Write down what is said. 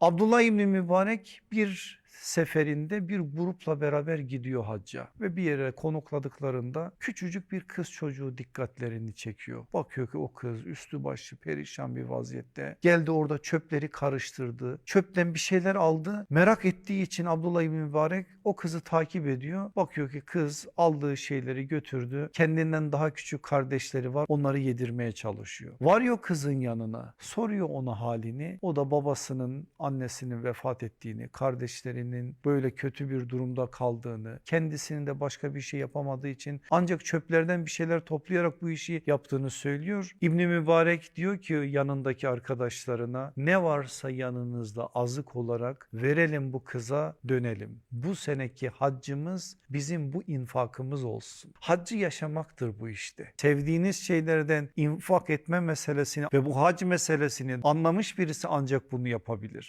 Abdullah İbni Mübarek bir seferinde bir grupla beraber gidiyor hacca ve bir yere konukladıklarında küçücük bir kız çocuğu dikkatlerini çekiyor. Bakıyor ki o kız üstü başı perişan bir vaziyette. Geldi orada çöpleri karıştırdı. Çöpten bir şeyler aldı. Merak ettiği için Abdullah İbni Mübarek o kızı takip ediyor. Bakıyor ki kız aldığı şeyleri götürdü. Kendinden daha küçük kardeşleri var. Onları yedirmeye çalışıyor. Varıyor kızın yanına. Soruyor ona halini. O da babasının annesinin vefat ettiğini, kardeşlerinin böyle kötü bir durumda kaldığını, kendisinin de başka bir şey yapamadığı için ancak çöplerden bir şeyler toplayarak bu işi yaptığını söylüyor. İbni Mübarek diyor ki yanındaki arkadaşlarına ne varsa yanınızda azık olarak verelim bu kıza dönelim. Bu seneki haccımız bizim bu infakımız olsun. Haccı yaşamaktır bu işte. Sevdiğiniz şeylerden infak etme meselesini ve bu hac meselesini anlamış birisi ancak bunu yapabilir.